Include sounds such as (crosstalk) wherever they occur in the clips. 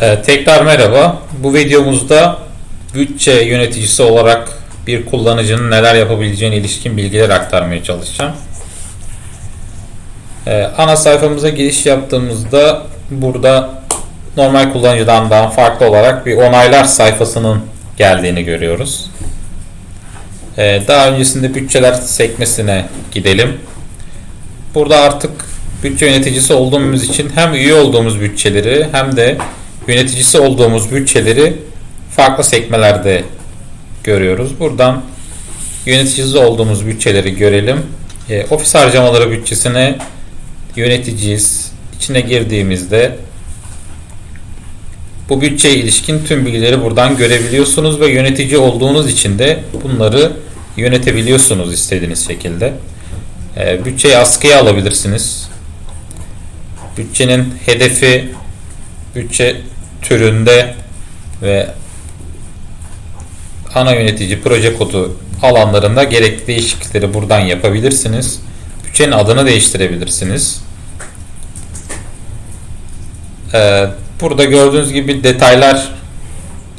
Ee, tekrar merhaba. Bu videomuzda bütçe yöneticisi olarak bir kullanıcının neler yapabileceğine ilişkin bilgiler aktarmaya çalışacağım. Ee, ana sayfamıza giriş yaptığımızda burada normal kullanıcıdan farklı olarak bir onaylar sayfasının geldiğini görüyoruz. Ee, daha öncesinde bütçeler sekmesine gidelim. Burada artık bütçe yöneticisi olduğumuz için hem üye olduğumuz bütçeleri hem de yöneticisi olduğumuz bütçeleri farklı sekmelerde görüyoruz. Buradan yöneticisi olduğumuz bütçeleri görelim. E, ofis harcamaları bütçesine yöneticiyiz. İçine girdiğimizde bu bütçeye ilişkin tüm bilgileri buradan görebiliyorsunuz ve yönetici olduğunuz için de bunları yönetebiliyorsunuz istediğiniz şekilde. E, bütçeyi askıya alabilirsiniz. Bütçenin hedefi bütçe türünde ve ana yönetici proje kodu alanlarında gerekli değişiklikleri buradan yapabilirsiniz. Bütçenin adını değiştirebilirsiniz. Ee, burada gördüğünüz gibi detaylar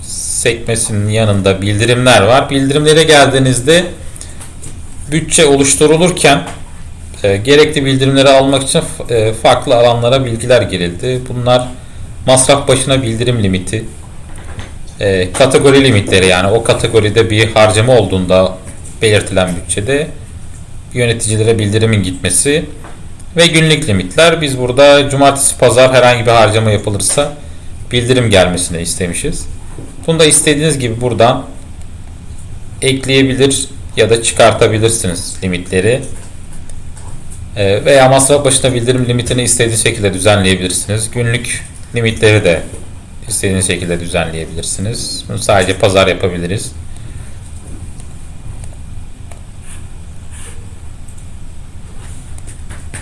sekmesinin yanında bildirimler var. Bildirimlere geldiğinizde bütçe oluşturulurken e, gerekli bildirimleri almak için e, farklı alanlara bilgiler girildi. Bunlar masraf başına bildirim limiti, e, kategori limitleri yani o kategoride bir harcama olduğunda belirtilen bütçede yöneticilere bildirimin gitmesi ve günlük limitler. Biz burada cumartesi pazar herhangi bir harcama yapılırsa bildirim gelmesini istemişiz. Bunu da istediğiniz gibi buradan ekleyebilir ya da çıkartabilirsiniz limitleri. E, veya masraf başına bildirim limitini istediğiniz şekilde düzenleyebilirsiniz. Günlük limitleri de istediğiniz şekilde düzenleyebilirsiniz. Bunu sadece pazar yapabiliriz.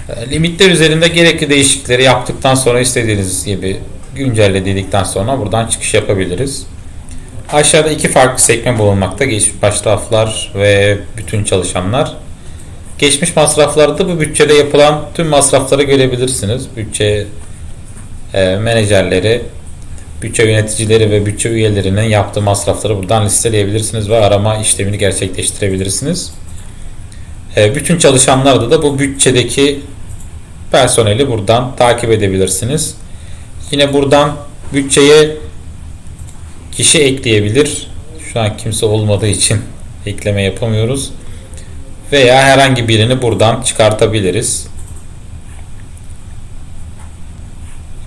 E, limitler üzerinde gerekli değişiklikleri yaptıktan sonra istediğiniz gibi güncelle dedikten sonra buradan çıkış yapabiliriz. Aşağıda iki farklı sekme bulunmakta. Geçmiş masraflar ve bütün çalışanlar. Geçmiş masraflarda bu bütçede yapılan tüm masrafları görebilirsiniz. Bütçe e, menajerleri, bütçe yöneticileri ve bütçe üyelerinin yaptığı masrafları buradan listeleyebilirsiniz ve arama işlemini gerçekleştirebilirsiniz. E, bütün çalışanlarda da bu bütçedeki personeli buradan takip edebilirsiniz. Yine buradan bütçeye kişi ekleyebilir. Şu an kimse olmadığı için (laughs) ekleme yapamıyoruz. Veya herhangi birini buradan çıkartabiliriz.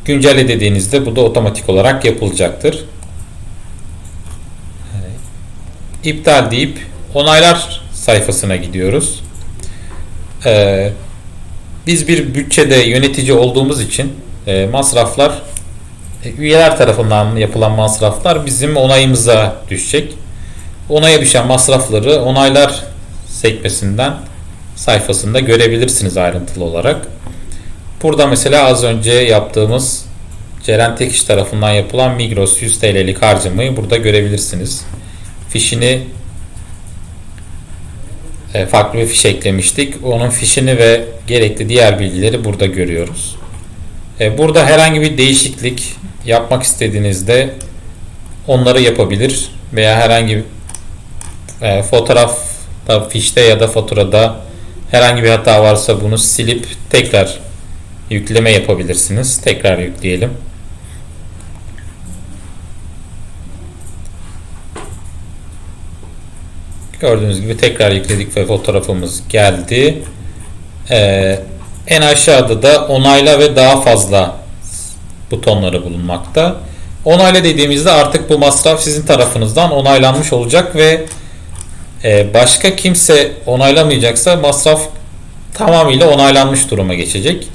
Güncelle dediğinizde bu da otomatik olarak yapılacaktır. İptal deyip onaylar sayfasına gidiyoruz. Ee, biz bir bütçede yönetici olduğumuz için e, masraflar e, üyeler tarafından yapılan masraflar bizim onayımıza düşecek. Onaya düşen masrafları onaylar sekmesinden sayfasında görebilirsiniz ayrıntılı olarak. Burada mesela az önce yaptığımız Ceren Tekiş tarafından yapılan Migros 100 TL'lik harcamayı burada görebilirsiniz. Fişini e, farklı bir fiş eklemiştik. Onun fişini ve gerekli diğer bilgileri burada görüyoruz. E, burada herhangi bir değişiklik yapmak istediğinizde onları yapabilir veya herhangi bir e, fotoğrafta, fişte ya da faturada herhangi bir hata varsa bunu silip tekrar yükleme yapabilirsiniz. Tekrar yükleyelim. Gördüğünüz gibi tekrar yükledik ve fotoğrafımız geldi. Ee, en aşağıda da onayla ve daha fazla butonları bulunmakta. Onayla dediğimizde artık bu masraf sizin tarafınızdan onaylanmış olacak ve e, başka kimse onaylamayacaksa masraf tamamıyla onaylanmış duruma geçecek.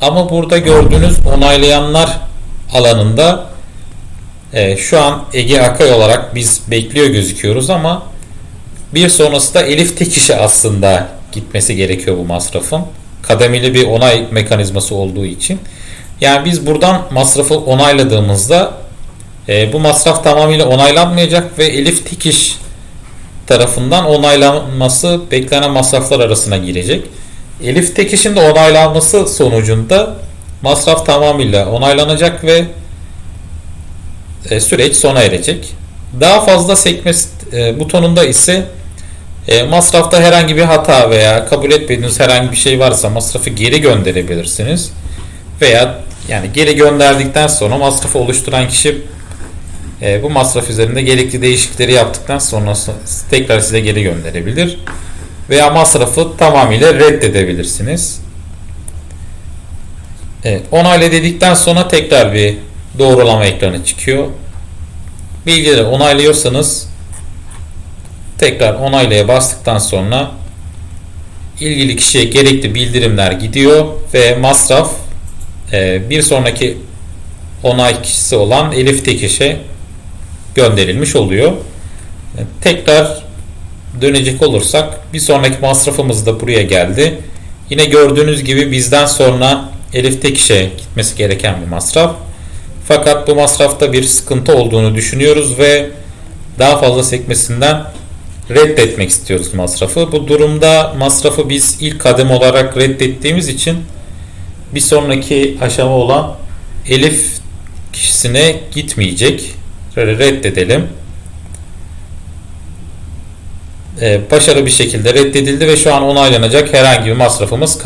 Ama burada gördüğünüz onaylayanlar alanında e, şu an Ege Akay olarak biz bekliyor gözüküyoruz ama bir sonrası da Elif Tekiş'e aslında gitmesi gerekiyor bu masrafın. Kademeli bir onay mekanizması olduğu için. Yani biz buradan masrafı onayladığımızda e, bu masraf tamamıyla onaylanmayacak ve Elif Tikiş tarafından onaylanması beklenen masraflar arasına girecek. Elif Tekiş'in de onaylanması sonucunda masraf tamamıyla onaylanacak ve e, süreç sona erecek. Daha fazla sekme e, butonunda ise e, masrafta herhangi bir hata veya kabul etmediğiniz herhangi bir şey varsa masrafı geri gönderebilirsiniz. Veya yani geri gönderdikten sonra masrafı oluşturan kişi bu masraf üzerinde gerekli değişiklikleri yaptıktan sonra tekrar size geri gönderebilir. Veya masrafı tamamıyla reddedebilirsiniz. Evet, onayla dedikten sonra tekrar bir doğrulama ekranı çıkıyor. Bilgileri onaylıyorsanız tekrar onaylaya bastıktan sonra ilgili kişiye gerekli bildirimler gidiyor ve masraf e, bir sonraki onay kişisi olan Elif Tekiş'e gönderilmiş oluyor. E, Tekrar dönecek olursak bir sonraki masrafımız da buraya geldi. Yine gördüğünüz gibi bizden sonra Elif Tekiş'e gitmesi gereken bir masraf. Fakat bu masrafta bir sıkıntı olduğunu düşünüyoruz ve daha fazla sekmesinden reddetmek istiyoruz masrafı. Bu durumda masrafı biz ilk kadem olarak reddettiğimiz için bir sonraki aşama olan Elif kişisine gitmeyecek. Şöyle reddedelim. Ee, başarılı bir şekilde reddedildi ve şu an onaylanacak herhangi bir masrafımız